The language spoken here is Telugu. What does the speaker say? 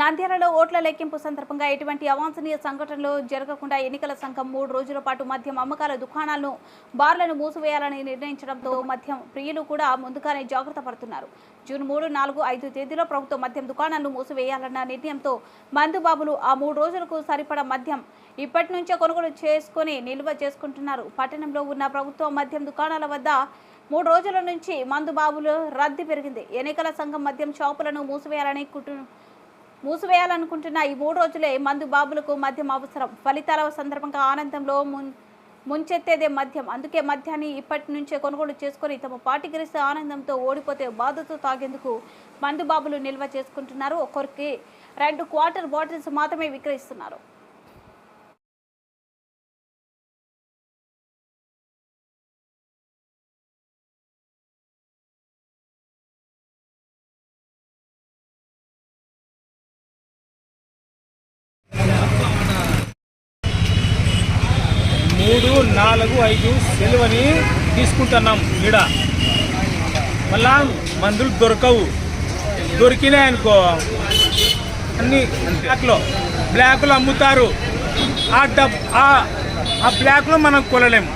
నంద్యాలలో ఓట్ల లెక్కింపు సందర్భంగా ఎటువంటి అవాంఛనీయ సంఘటనలు జరగకుండా ఎన్నికల సంఘం మూడు రోజుల పాటు మద్యం అమ్మకాల దుకాణాలను బార్లను మూసివేయాలని నిర్ణయించడంతో మద్యం ప్రియులు కూడా ముందుగానే జాగ్రత్త పడుతున్నారు. జూన్ మూడు నాలుగు ఐదు తేదీలో ప్రభుత్వం మద్యం దుకాణాలను మూసివేయాలన్న నిర్ణయంతో మందుబాబులు ఆ మూడు రోజులకు సరిపడా మద్యం ఇప్పటి నుంచే కొనుగోలు చేసుకొని నిల్వ చేసుకుంటున్నారు. పట్టణంలో ఉన్న ప్రభుత్వ మద్యం దుకాణాల వద్ద మూడు రోజుల నుంచి మందుబాబులు రద్దీ పెరిగింది. ఎన్నికల సంఘం మద్యం షాపులను మూసివేయాలని కుటుంబ మూసివేయాలనుకుంటున్న ఈ మూడు రోజులే మందు బాబులకు మద్యం అవసరం. ఫలితాల సందర్భంగా ఆనందంలో మున్ ముంచెత్తేదే మద్యం. అందుకే మద్యాన్ని ఇప్పటి నుంచే కొనుగోలు చేసుకొని తమ పార్టీ గెలిస్తే ఆనందంతో ఓడిపోతే బాధతో తాగేందుకు మందు బాబులు నిల్వ చేసుకుంటున్నారు. ఒక్కొరికి రెండు క్వార్టర్ బాటిల్స్ మాత్రమే విక్రయిస్తున్నారు. మూడు నాలుగు ఐదు సెలవుని తీసుకుంటున్నాం ఈడ. మళ్ళా మందులు దొరకవు. దొరికినాయి అనుకో. అన్ని బ్లాక్లో బ్లాక్లో అమ్ముతారు. ఆ డబ్ ఆ బ్లాక్లో మనం కొనలేము